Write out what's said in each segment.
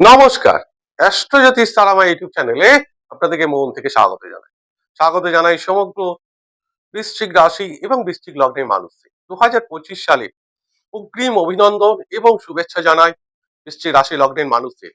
নমস্কার, অ্যাস্ট্রোজ্যোতিষ তারামা ইউটিউব চ্যানেলে আপনাদেরকে মন থেকে স্বাগত জানাই। স্বাগত জানাই সমগ্র বৃশ্চিক রাশি এবং বৃশ্চিক লগ্নের মানুষদের। দু হাজার পঁচিশ সালে অগ্রিম অভিনন্দন এবং শুভেচ্ছা জানাই বৃশ্চিক রাশি লগ্নের মানুষদের।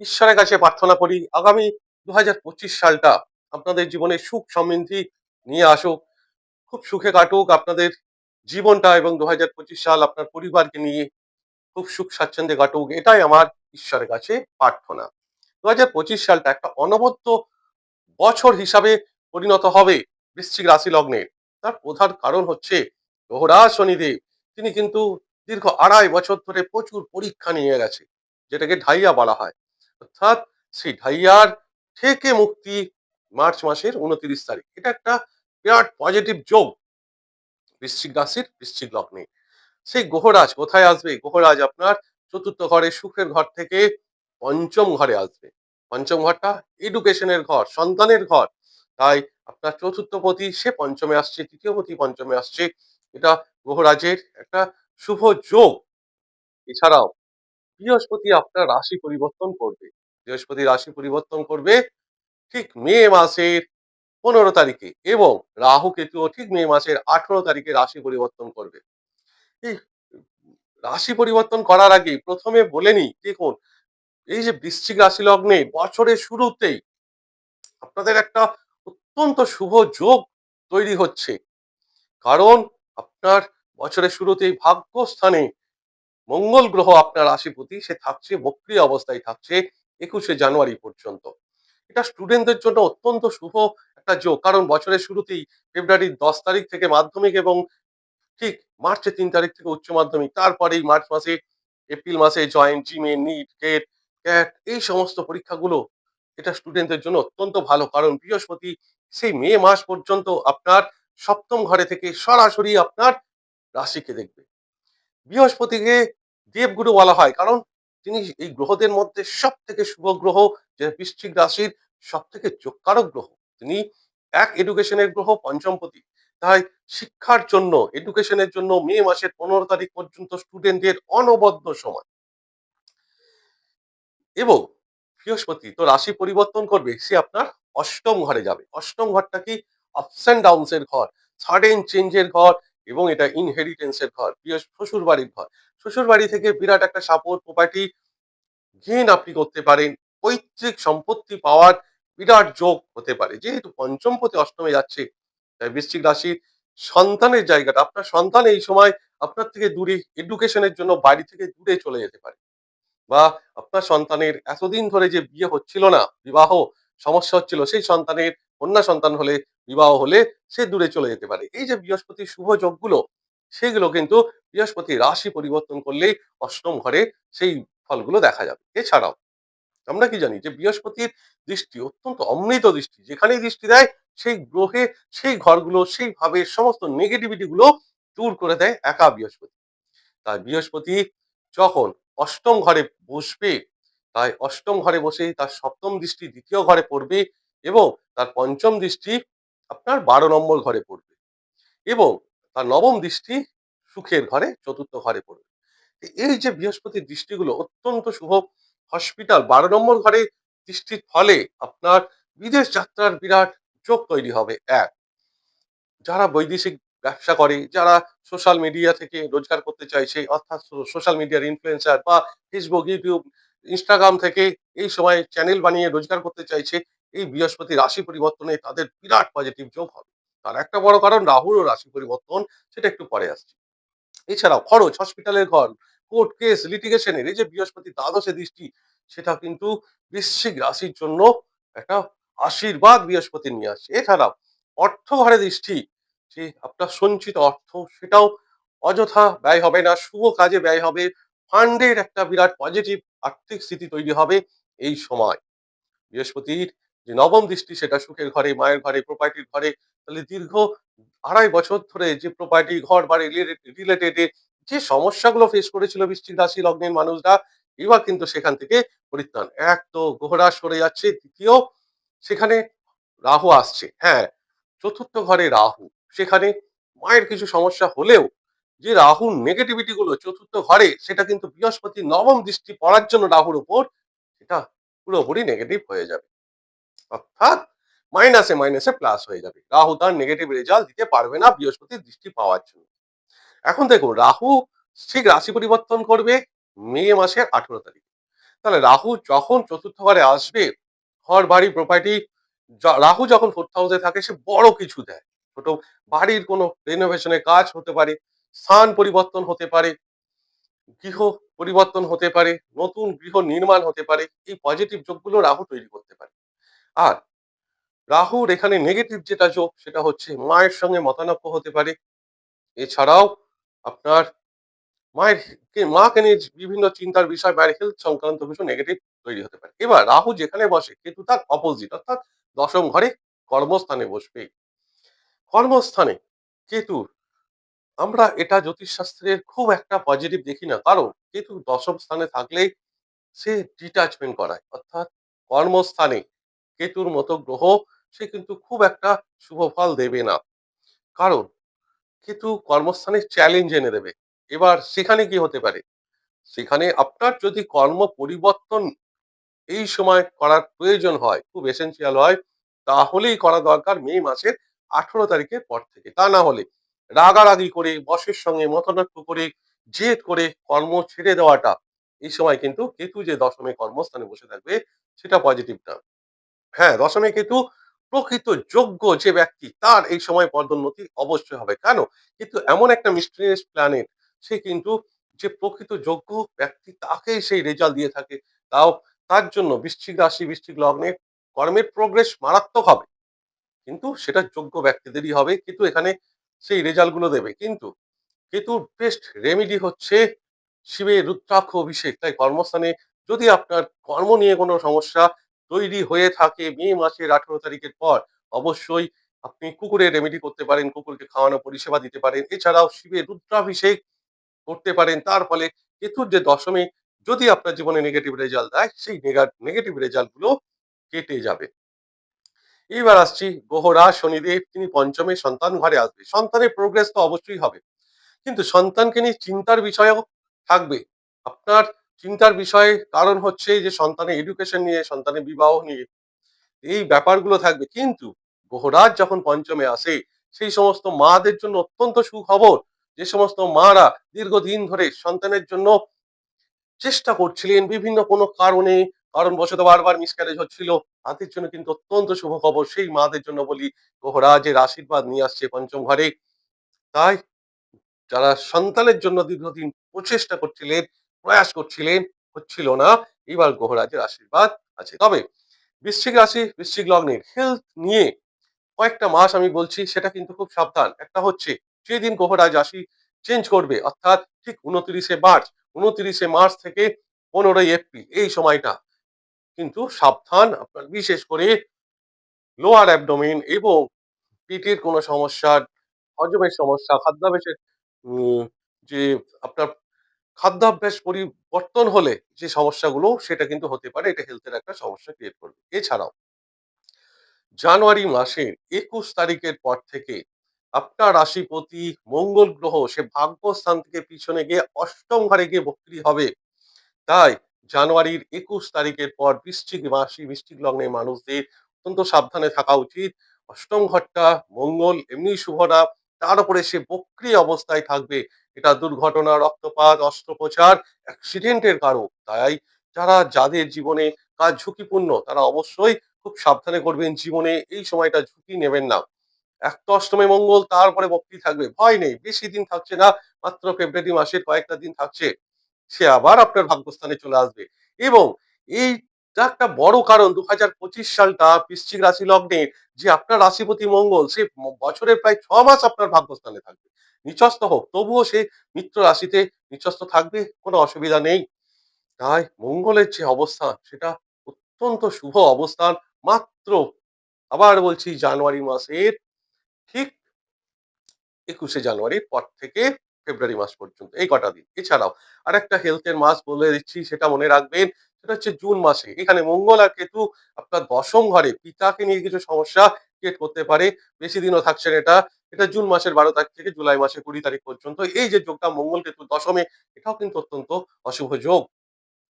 ঈশ্বরের কাছে প্রার্থনা করি, আগামী দু হাজার পঁচিশ সালটা আপনাদের জীবনে সুখ সমৃদ্ধি নিয়ে আসুক খুব সুখে কাটুক। আপনাদের জীবনটা এবং দু হাজার পঁচিশ সাল আপনার পরিবারকে নিয়ে খুব সুখ স্বাচ্ছন্দ্যে কাটুক, এটাই আমার ঈশ্বরের কাছে প্রার্থনা। দু হাজার পঁচিশ সালটা একটা অনবদ্য বছর হিসাবে পরিণত হবে বৃশ্চিক রাশি লগ্নের তার প্রধান কারণ হচ্ছে গ্রহরাজ শনিদেব। তিনি কিন্তু দীর্ঘ আড়াই বছর ধরে প্রচুর পরীক্ষা নিয়ে গেছে, যেটাকে ঢাইয়া বলা হয়। অর্থাৎ সেই ঢাইয়ার থেকে মুক্তি মার্চ মাসের উনত্রিশ তারিখ। এটা একটা বিরাট পজিটিভ যোগ বৃশ্চিক রাশির বৃশ্চিক লগ্নে। সেই গ্রহরাজ কোথায় আসবে? গ্রহরাজ আপনার চতুর্থ ঘরে সুখের ঘর থেকে পঞ্চম ঘরে আসবে। পঞ্চম ঘরটা এডুকেশনের ঘর, সন্তানের ঘর। তাই আপনার চতুর্থ পতি, সে পঞ্চমে আসছে, তৃতীয় পতি পঞ্চমে আসছে। এটা গ্রহরাজের একটা শুভ যোগ। এছাড়াও বৃহস্পতি আপনার রাশি পরিবর্তন করবে। বৃহস্পতি রাশি পরিবর্তন করবে ঠিক মে মাসের পনেরো তারিখে এবং রাহু কেতুও ঠিক মে মাসের আঠেরো তারিখে রাশি পরিবর্তন করবে। রাশি পরিবর্তন করার আগে প্রথমে বলে নিই, দেখুন, এই যে বৃশ্চিক রাশি লগ্নে বছরের শুরুতেই আপনাদের একটা অত্যন্ত শুভ যোগ তৈরি হচ্ছে। কারণ আপনার বছরের শুরুতেই ভাগ্যস্থানে মঙ্গল গ্রহ আপনার রাশিপতি, সে থাকছে, বক্রিয় অবস্থায় থাকছে একুশে জানুয়ারি পর্যন্ত। এটা স্টুডেন্টদের জন্য অত্যন্ত শুভ একটা যোগ। কারণ বছরের শুরুতেই ফেব্রুয়ারির দশ তারিখ থেকে মাধ্যমিক এবং ঠিক মার্চের তিন তারিখ থেকে উচ্চ মাধ্যমিক, তারপরেই মার্চ মাসে, এপ্রিল মাসে জয়েন্ট জিমে, নিট, গেট, ক্যাট, এই সমস্ত পরীক্ষাগুলো এটা স্টুডেন্টদের জন্য অত্যন্ত ভালো। কারণ বৃহস্পতি, সেই মে মাস পর্যন্ত আপনার সপ্তম ঘরে থেকে সরাসরি আপনার রাশিকে দেখবে। বৃহস্পতিকে দেবগুরু বলা হয়। কারণ তিনি এই গ্রহদের মধ্যে সব থেকে শুভ গ্রহ, যে বৃশ্চিক রাশির সব থেকে যোগকারক গ্রহ। তিনি এক এডুকেশনের গ্রহ পঞ্চমপতি তাই শিক্ষার জন্য এডুকেশনের জন্য মে মাসের পনেরো তারিখ পর্যন্ত স্টুডেন্টদের অনবদ্য সময়। এবং বৃহস্পতি তো রাশি পরিবর্তন করবে, সে আপনার অষ্টম ঘরে যাবে। অষ্টম ঘরটা কি আপস অ্যান্ড ডাউনস এর ঘর সাডেন চেঞ্জের ঘর এবং এটা ইনহেরিটেন্সের ঘর শ্বশুর বাড়ির ঘর। শ্বশুর বাড়ি থেকে বিরাট একটা সাপোর্ট প্রপার্টি গেন আপনি করতে পারেন, পৈতৃক সম্পত্তি পাওয়ার বিরাট যোগ হতে পারে। যেহেতু পঞ্চম পতি অষ্টমে যাচ্ছে বৃশ্চিক রাশির সন্তানের জায়গাটা, আপনার সন্তান এই সময় আপনার থেকে দূরে এডুকেশনের জন্য বাড়ি থেকে দূরে চলে যেতে পারে। বা আপনার সন্তানের এতদিন ধরে যে বিয়ে হচ্ছিল না, বিবাহ সমস্যা হচ্ছিল, সেই সন্তানের কন্যা সন্তান হলে, বিবাহ হলে সে দূরে চলে যেতে পারে। এই যে বৃহস্পতির শুভ যোগগুলো, সেগুলো কিন্তু বৃহস্পতি রাশি পরিবর্তন করলেই অষ্টম ঘরে সেই ফলগুলো দেখা যাবে। এছাড়াও আমরা কি জানি যে বৃহস্পতির দৃষ্টি অত্যন্ত অমৃত দৃষ্টি, যেখানেই দৃষ্টি দেয় সেই গ্রহে সেই ঘরগুলো, সেইভাবে সমস্ত নেগেটিভিটি গুলো দূর করে দেয় একা বৃহস্পতি। তাই বৃহস্পতি যখন অষ্টম ঘরে বসবে, তাই অষ্টম ঘরে বসেই তার সপ্তম দৃষ্টি দ্বিতীয় ঘরে পড়বে এবং তার পঞ্চম দৃষ্টি আপনার বারো নম্বর ঘরে পড়বে এবং তার নবম দৃষ্টি সুখের ঘরে, চতুর্থ ঘরে পড়বে। এই যে বৃহস্পতির দৃষ্টিগুলো অত্যন্ত শুভ হসপিটাল, বারো নম্বর ঘরে দৃষ্টির ফলে আপনার বিদেশ যাত্রার বিরাট যোগ তৈরি হবে। এক, যারা বৈদেশিক ব্যবসা করে, যারা সোশ্যাল মিডিয়া থেকে রোজগার করতে চাইছে, অর্থাৎ সোশ্যাল মিডিয়ার ইনফ্লুয়েন্সার বা ফেসবুক ইউটিউব ইনস্টাগ্রাম থেকে এই সময় চ্যানেল বানিয়ে রোজগার করতে চাইছে, এই বৃহস্পতি রাশি পরিবর্তনে তাদের বিরাট পজিটিভ যোগ হবে। তার একটা বড় কারণ রাহুর রাশি পরিবর্তন, সেটা একটু পরে আসছে। এছাড়াও খরচ হসপিটালের ঘর কোর্ট কেস লিটিগেশনের এই যে বৃহস্পতি দ্বাদশে দৃষ্টি, সেটা কিন্তু বৃশ্চিক রাশির জন্য একটা আশীর্বাদ বৃহস্পতি নিয়ে আসছে এছাড়াও অর্থ ঘরে দৃষ্টি, যে আপনার সঞ্চিত অর্থ, সেটাও অযথা ব্যয় হবে না, শুভ কাজে ব্যয় হবে, ফান্ডের একটা বিরাট পজিটিভ আর্থিক স্থিতি তৈরি হবে এই সময়। বৃহস্পতির যে নবম দৃষ্টি, সেটা সুখের ঘরে, মায়ের ঘরে প্রপার্টির ঘরে, তাহলে দীর্ঘ আড়াই বছর ধরে যে প্রপার্টি ঘর বাড়ি রিলেটেড যে সমস্যাগুলো ফেস করেছিল বৃশ্চিক রাশি লগ্নের মানুষরা, এবার কিন্তু সেখান থেকে পরিত্রাণ। এক তো গোহরা সরে যাচ্ছে, দ্বিতীয় সেখানে রাহু আসছে। হ্যাঁ চতুর্থ ঘরে রাহু। সেখানে মায়ের কিছু সমস্যা হলেও যে রাহুর নেগেটিভিটি গুলো চতুর্থ ঘরে, সেটা কিন্তু বৃহস্পতি নবম দৃষ্টি পড়ার জন্য রাহুর উপর এটা পুরোপুরি নেগেটিভ হয়ে যাবে। অর্থাৎ মাইনাসে মাইনাসে প্লাস হয়ে যাবে। রাহু তার নেগেটিভ রেজাল্ট দিতে পারবে না বৃহস্পতির দৃষ্টি পাওয়ার জন্য। এখন দেখুন, রাহু ঠিক রাশি পরিবর্তন করবে মে মাসের আঠেরো তারিখ। তাহলে রাহু যখন চতুর্থ আসবে, ঘর, বাড়ি প্রপার্টি রাহু যখন ফোর্থ হাউসে থাকে, সে বড় কিছু দেয়। ছোট বাড়ির কোনো রেনোভেশনের কাজ হতে পারে, স্থান পরিবর্তন হতে পারে, গৃহ পরিবর্তন হতে পারে, নতুন গৃহ নির্মাণ হতে পারে, এই পজিটিভ যোগগুলো রাহু তৈরি করতে পারে। আর রাহুর এখানে নেগেটিভ যেটা যোগ, সেটা হচ্ছে মায়ের সঙ্গে মতানক্য হতে পারে। এছাড়াও আপনার মায়ের মাকে নিয়ে বিভিন্ন চিন্তার বিষয়, মায়ের হেলথ সংক্রান্ত কিছু নেগেটিভ তৈরি হতে পারে। এবার রাহু যেখানে বসে কিন্তু তার অপোজিট অর্থাৎ দশম ঘরে কর্মস্থানে বসবে। কর্মস্থানে কেতু, আমরা এটা জ্যোতিষশাস্ত্রের খুব একটা পজিটিভ দেখি না। কারণ কেতু দশম স্থানে থাকলেই সে ডিটাচমেন্ট করায়। অর্থাৎ কর্মস্থানে কেতুর মতো গ্রহ, সে কিন্তু খুব একটা শুভ ফল দেবে না। কারণ কেতু কর্মস্থানে চ্যালেঞ্জ এনে দেবে। এবার সেখানে কি হতে পারে? সেখানে আপনার যদি কর্ম পরিবর্তন এই সময় করার প্রয়োজন হয়, খুব এসেন্সিয়াল হয়, তাহলেই করা দরকার মে মাসের আঠারো তারিখের পর থেকে। তা না হলে রাগারাগি করে, বসের সঙ্গে মতনাট্য করে, জেদ করে কর্ম ছেড়ে দেওয়াটা এই সময় কিন্তু কেতু যে দশমে কর্মস্থানে বসে থাকবে, সেটা পজিটিভ না। হ্যাঁ দশমে কেতু প্রকৃত যোগ্য যে ব্যক্তি, তার এই সময় পদোন্নতি অবশ্যই হবে। কেন? কিন্তু এমন একটা মিস্ট্রিয়াস প্ল্যানেট সে কিন্তু যে প্রকৃত যোগ্য ব্যক্তি, তাকেই সেই রেজাল্ট দিয়ে থাকে। তাও তার জন্য বৃশ্চিক রাশি, বৃশ্চিক লগ্নে কর্মের প্রোগ্রেস মারাত্মক হবে। কিন্তু সেটা যোগ্য ব্যক্তিদেরই হবে, কিন্তু এখানে সেই রেজাল্টগুলো দেবে। কিন্তু কেতুর বেস্ট রেমিডি হচ্ছে শিবের রুদ্রাক্ষ অভিষেক। তাই কর্মস্থানে যদি আপনার কর্ম নিয়ে কোনো সমস্যা তৈরি হয়ে থাকে মে মাসের আঠেরো তারিখের পর। অবশ্যই আপনি কুকুরের রেমেডি করতে পারেন, কুকুরকে খাওয়ানো পরিষেবা দিতে পারেন। এছাড়াও শিবের রুদ্রাভিষেক করতে পারেন। তার ফলে কেতুর যে দশমে, যদি আপনার জীবনে নেগেটিভ রেজাল্ট দেয়, সেই নেগেটিভ রেজাল্টগুলো কেটে যাবে। এইবার আসছি গ্রহরা শনিদেব। তিনি পঞ্চমে সন্তান ঘরে আসবে। সন্তানের প্রোগ্রেস তো অবশ্যই হবে। কিন্তু সন্তানকে নিয়ে চিন্তার বিষয়ও থাকবে। আপনার চিন্তার বিষয়ে, কারণ হচ্ছে যে সন্তানের এডুকেশন নিয়ে, সন্তানের বিবাহ নিয়ে, এই ব্যাপারগুলো থাকবে। কিন্তু গ্রহরাজ যখন পঞ্চমে আসে, সেই সমস্ত মাদের জন্য অত্যন্ত সুখবর। যে সমস্ত মারা দীর্ঘদিন ধরে সন্তানের জন্য চেষ্টা করছিলেন বিভিন্ন কোনো কারণে কারণ বশত বারবার মিসক্যারেজ হচ্ছিল, তাদের জন্য কিন্তু অত্যন্ত শুভ খবর সেই মাদের জন্য বলি গ্রহরাজের আশীর্বাদ নিয়ে আসছে পঞ্চম ঘরে। তাই যারা সন্তানের জন্য দীর্ঘদিন প্রচেষ্টা করছিলেন প্রয়াস করছিলেন, হচ্ছিল না। এবার গ্রহরাজের আশীর্বাদ আছে। তবে বৃশ্চিক রাশি, বৃশ্চিক লগ্নের হেলথ নিয়ে কয়েকটা মাস আমি বলছি, সেটা কিন্তু খুব সাবধান। একটা হচ্ছে, যেদিন গ্রহরাজ রাশি চেঞ্জ করবে, অর্থাৎ ঠিক উনত্রিশে মার্চ উনত্রিশে মার্চ থেকে পনেরোই এপ্রিল, এই সময়টা। কিন্তু সাবধান, আপনার বিশেষ করে লোয়ার অ্যাবডোমেন এবং পেটের কোনো সমস্যা, হজমের সমস্যা, খাদ্যাভ্যাসের যে আপনার খাদ্যাভ্যাস পরিবর্তন হলে যে সমস্যাগুলো, সেটা কিন্তু হতে পারে। এটা হেলথের একটা সমস্যা ক্রিয়েট করবে। এছাড়াও, জানুয়ারি মাসের একুশ তারিখের পর থেকে আপনার রাশিপতি মঙ্গল গ্রহ, সে ভাগ্যস্থান থেকে পিছনে গিয়ে অষ্টম ঘরে গিয়ে বক্রি হবে। তাই জানুয়ারির একুশ তারিখের পর বৃশ্চিক মাসি, বৃশ্চিক লগ্নের মানুষদের অত্যন্ত সাবধানে থাকা উচিত। অষ্টম ঘরটা মঙ্গল, এমনি শুভ না। তার উপরে সে বক্রি অবস্থায় থাকবে। এটা দুর্ঘটনা, রক্তপাত, অস্ত্রোপচার, অ্যাক্সিডেন্টের কারণ। তাই যারা যাদের জীবনে কাজ ঝুঁকিপূর্ণ, তারা অবশ্যই খুব সাবধানে করবেন, জীবনে এই সময়টা ঝুঁকি নেবেন না। এক তো অষ্টমে মঙ্গল, তারপরে বক্রি থাকবে। ভয় নেই, বেশি দিন থাকছে না, মাত্র ফেব্রুয়ারি মাসের কয়েকটা দিন থাকছে। সে আবার আপনার ভাগ্যস্থানে চলে আসবে। এবং এই একটা বড় কারণ দু সালটা বৃশ্চিক রাশি লগ্নে যে আপনার রাশিপতি মঙ্গল, সে বছরের প্রায় ছ মাস আপনার ভাগ্যস্থানে থাকবে। নিচস্ত হোক, তবুও সে মিত্র রাশিতে নিচস্ত থাকবে, কোনো অসুবিধা নেই। তাই মঙ্গলের যে অবস্থান সেটা অত্যন্ত শুভ অবস্থান, মাত্র আবার বলছি জানুয়ারি মাসের ঠিক একুশে জানুয়ারির পর থেকে ফেব্রুয়ারি মাস পর্যন্ত, এই কটা দিন। এছাড়াও আরেকটা হেলথের মাস বলে দিচ্ছি, সেটা মনে রাখবেন সেটা হচ্ছে জুন মাসে। এখানে মঙ্গল আর কেতু আপনার দশম ঘরে, পিতাকে নিয়ে কিছু সমস্যা ক্রিয়েট করতে পারে, বেশি দিনও থাকছেন এটা। এটা জুন মাসের বারো তারিখ থেকে জুলাই মাসের কুড়ি তারিখ পর্যন্ত। এই যে যোগটা মঙ্গল কেতু দশমে, এটাও কিন্তু অত্যন্ত অশুভ যোগ।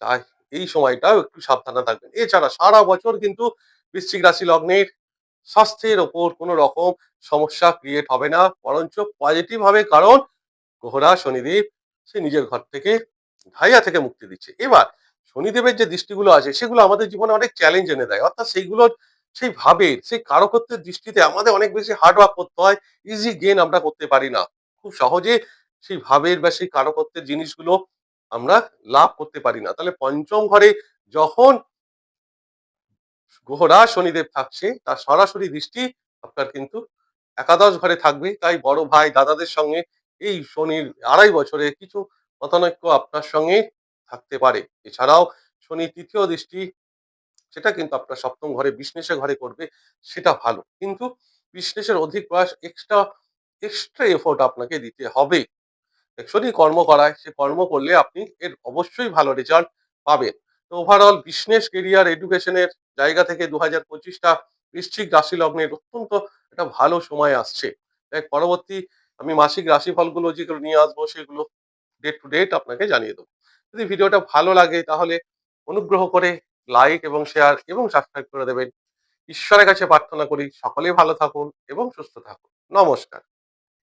তাই এই সময়টাও একটু সাবধানে থাকবেন। এছাড়া সারা বছর কিন্তু বৃশ্চিক রাশি লগ্নের স্বাস্থ্যের ওপর কোনো রকম সমস্যা ক্রিয়েট হবে না। বরঞ্চ পজিটিভ হবে কারণ গ্রহরা শনিদেব, সে নিজের ঘর থেকে ধাইয়া থেকে মুক্তি দিচ্ছে। এবার শনিদেবের যে দৃষ্টিগুলো আছে, সেগুলো আমাদের জীবনে অনেক চ্যালেঞ্জ এনে দেয়। অর্থাৎ সেইগুলোর সেই ভাবের সেই কারকত্বের দৃষ্টিতে আমাদের অনেক বেশি হার্ড ওয়ার্ক করতে হয় ইজি গেন আমরা করতে পারি না। খুব সহজে সেই ভাবের বা সেই কারকত্বের জিনিসগুলো আমরা লাভ করতে পারি না। তাহলে পঞ্চম ঘরে যখন গ্রহরা শনিদেব থাকছে, তার সরাসরি দৃষ্টি আপনার কিন্তু একাদশ ঘরে থাকবে। তাই বড় ভাই দাদাদের সঙ্গে এই শনির আড়াই বছরে কিছু মতানৈক্য আপনার সঙ্গে থাকতে পারে। এছাড়াও শনি তৃতীয় দৃষ্টি, সেটা কিন্তু আপনার সপ্তম ঘরে বিষ্ণেশের ঘরে করবে, সেটা ভালো। কিন্তু বিষ্ণেশের অধিক প্রয়াস এক্সট্রা এক্সট্রা এফোর্ট আপনাকে দিতে হবে। শনি কর্ম করায়, সে কর্ম করলে আপনি এর অবশ্যই ভালো রেজাল্ট পাবেন। তো ওভারঅল বিজনেস কেরিয়ার এডুকেশনের জায়গা থেকে দু হাজার পঁচিশটা বৃশ্চিক রাশি লগ্নের অত্যন্ত একটা ভালো সময় আসছে। পরবর্তী আমি মাসিক রাশিফলগুলো যেগুলো নিয়ে আসব, সেগুলো ডেট টু ডেট আপনাকে জানিয়ে দেবো। যদি ভিডিওটা ভালো লাগে, তাহলে অনুগ্রহ করে লাইক এবং শেয়ার এবং সাবস্ক্রাইব করে দেবেন। ঈশ্বরের কাছে প্রার্থনা করি, সকলেই ভালো থাকুন এবং সুস্থ থাকুন। নমস্কার।